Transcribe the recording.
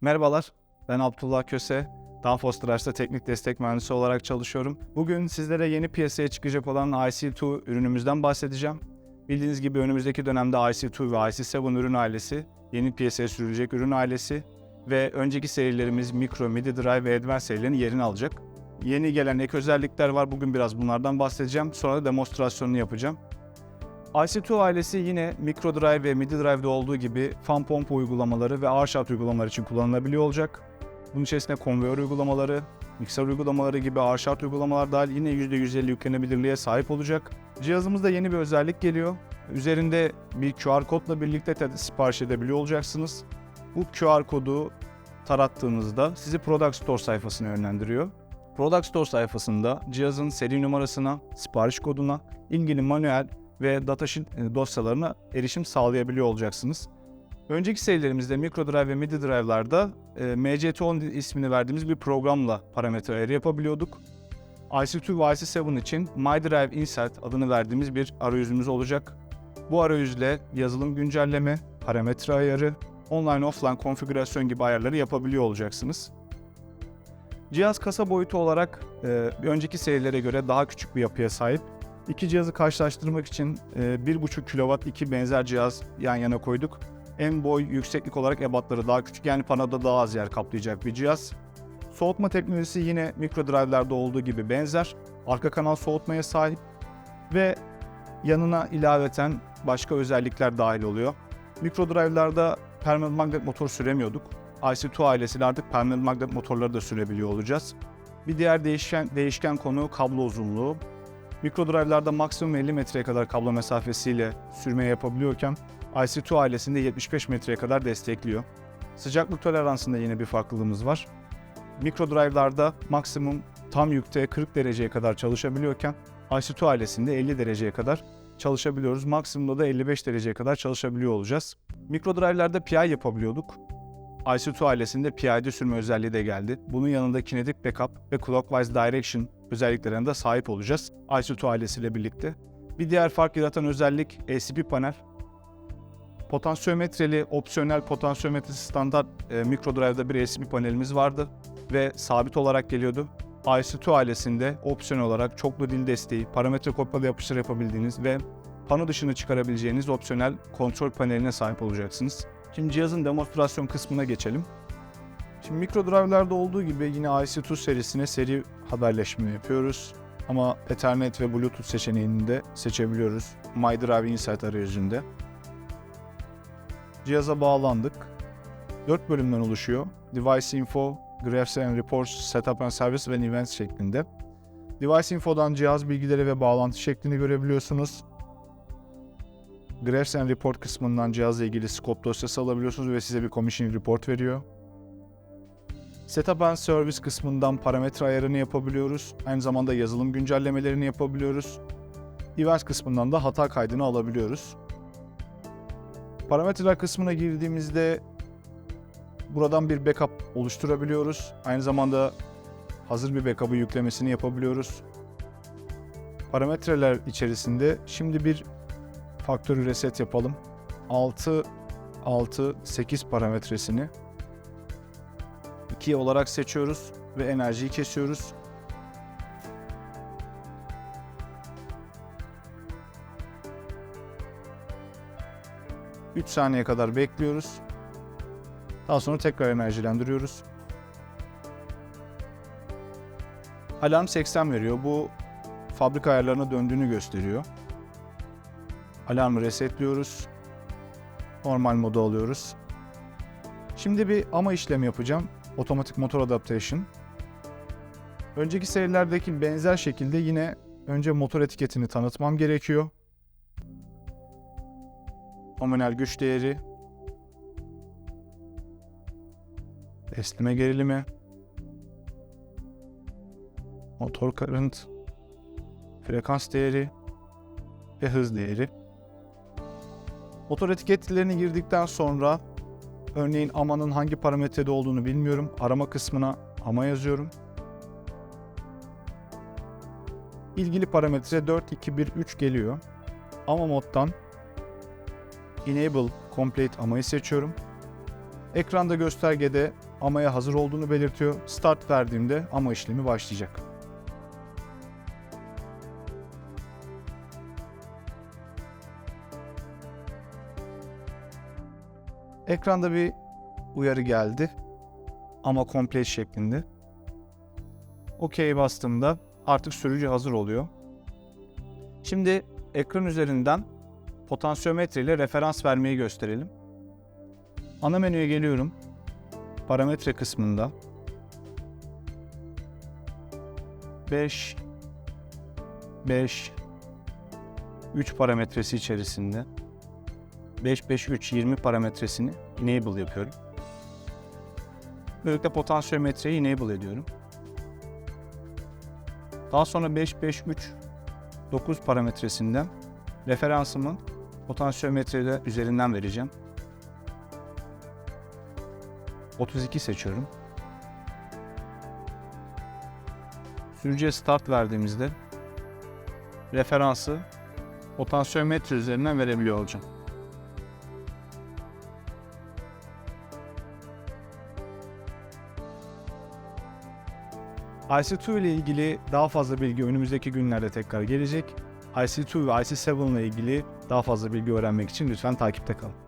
Merhabalar, ben Abdullah Köse. Danfoss Tıraş'ta teknik destek mühendisi olarak çalışıyorum. Bugün sizlere yeni piyasaya çıkacak olan IC2 ürünümüzden bahsedeceğim. Bildiğiniz gibi önümüzdeki dönemde IC2 ve IC7 ürün ailesi yeni piyasaya sürülecek ürün ailesi ve önceki serilerimiz Micro, Midi Drive ve Advanced serilerinin yerini alacak. Yeni gelen ek özellikler var. Bugün biraz bunlardan bahsedeceğim. Sonra da demonstrasyonunu yapacağım. IC2 ailesi yine Micro Drive ve Midi Drive'de olduğu gibi fan pompa uygulamaları ve arşat uygulamaları için kullanılabiliyor olacak. Bunun içerisinde konveyör uygulamaları, mikser uygulamaları gibi arşat uygulamalar dahil yine %150 yüklenebilirliğe sahip olacak. Cihazımızda yeni bir özellik geliyor. Üzerinde bir QR kodla birlikte sipariş edebiliyor olacaksınız. Bu QR kodu tarattığınızda sizi Product Store sayfasına yönlendiriyor. Product Store sayfasında cihazın seri numarasına, sipariş koduna, ilgili manuel ve datasheet dosyalarına erişim sağlayabiliyor olacaksınız. Önceki serilerimizde MicroDrive ve Midi Drive'larda e, MCT10 ismini verdiğimiz bir programla parametre ayarı yapabiliyorduk. IC2 ve IC7 için MyDrive Insight adını verdiğimiz bir arayüzümüz olacak. Bu arayüzle yazılım güncelleme, parametre ayarı, online offline konfigürasyon gibi ayarları yapabiliyor olacaksınız. Cihaz kasa boyutu olarak e, önceki serilere göre daha küçük bir yapıya sahip. İki cihazı karşılaştırmak için e, 1.5 kW iki benzer cihaz yan yana koyduk. En boy yükseklik olarak ebatları daha küçük yani panoda daha az yer kaplayacak bir cihaz. Soğutma teknolojisi yine mikro drive'larda olduğu gibi benzer. Arka kanal soğutmaya sahip ve yanına ilaveten başka özellikler dahil oluyor. Mikro drive'larda permanent magnet motor süremiyorduk. IC2 ailesiyle artık permanent magnet motorları da sürebiliyor olacağız. Bir diğer değişken, değişken konu kablo uzunluğu. Mikro drive'larda maksimum 50 metreye kadar kablo mesafesiyle sürme yapabiliyorken IC2 ailesinde 75 metreye kadar destekliyor. Sıcaklık toleransında yine bir farklılığımız var. Mikro drive'larda maksimum tam yükte 40 dereceye kadar çalışabiliyorken IC2 ailesinde 50 dereceye kadar çalışabiliyoruz. Maksimumda da 55 dereceye kadar çalışabiliyor olacağız. Mikro drive'larda PI yapabiliyorduk. IC2 ailesinde PI'de sürme özelliği de geldi. Bunun yanında kinetic backup ve clockwise direction özelliklerine de sahip olacağız IC2 ailesiyle birlikte. Bir diğer fark yaratan özellik ACP panel. Potansiyometreli, opsiyonel potansiyometresi standart e, mikro drive'da bir ACP panelimiz vardı ve sabit olarak geliyordu. IC2 ailesinde opsiyon olarak çoklu dil desteği, parametre kopyala yapıştır yapabildiğiniz ve pano dışını çıkarabileceğiniz opsiyonel kontrol paneline sahip olacaksınız. Şimdi cihazın demonstrasyon kısmına geçelim. Şimdi mikro drive'larda olduğu gibi yine IC2 serisine seri haberleşme yapıyoruz. Ama Ethernet ve Bluetooth seçeneğini de seçebiliyoruz. MyDrive Insight arayüzünde. Cihaza bağlandık. 4 bölümden oluşuyor. Device Info, Graphs and Reports, Setup and Service ve Events şeklinde. Device Info'dan cihaz bilgileri ve bağlantı şeklini görebiliyorsunuz. Graphs and Report kısmından cihazla ilgili scope dosyası alabiliyorsunuz ve size bir commissioning report veriyor. Setup and Service kısmından parametre ayarını yapabiliyoruz. Aynı zamanda yazılım güncellemelerini yapabiliyoruz. Events kısmından da hata kaydını alabiliyoruz. Parametreler kısmına girdiğimizde buradan bir backup oluşturabiliyoruz. Aynı zamanda hazır bir backup'ı yüklemesini yapabiliyoruz. Parametreler içerisinde şimdi bir faktörü reset yapalım. 6 6 8 parametresini 2 olarak seçiyoruz ve enerjiyi kesiyoruz. Üç saniye kadar bekliyoruz. Daha sonra tekrar enerjilendiriyoruz. Alarm 80 veriyor. Bu fabrika ayarlarına döndüğünü gösteriyor. Alarmı resetliyoruz. Normal moda alıyoruz. Şimdi bir ama işlemi yapacağım. Otomatik motor adaptation. Önceki serilerdeki benzer şekilde yine önce motor etiketini tanıtmam gerekiyor. Nominal güç değeri. Esneme gerilimi. Motor current. Frekans değeri ve hız değeri. Motor etiketlerini girdikten sonra örneğin amanın hangi parametrede olduğunu bilmiyorum. Arama kısmına ama yazıyorum. İlgili parametre 4213 geliyor. Ama moddan Enable Complete amayı seçiyorum. Ekranda göstergede AMA'ya hazır olduğunu belirtiyor. Start verdiğimde AMA işlemi başlayacak. Ekranda bir uyarı geldi. Ama complete şeklinde. OK'ye bastığımda artık sürücü hazır oluyor. Şimdi ekran üzerinden potansiyometre ile referans vermeyi gösterelim. Ana menüye geliyorum. Parametre kısmında 5 5 3 parametresi içerisinde 5 5 3 20 parametresini enable yapıyorum. Böylelikle potansiyometreyi enable ediyorum. Daha sonra 5 5 3 9 parametresinden referansımın potansiyometreyle üzerinden vereceğim. 32 seçiyorum. Sürücüye start verdiğimizde referansı potansiyometre üzerinden verebiliyor olacağım. IC2 ile ilgili daha fazla bilgi önümüzdeki günlerde tekrar gelecek. IC2 ve IC7 ile ilgili daha fazla bilgi öğrenmek için lütfen takipte kalın.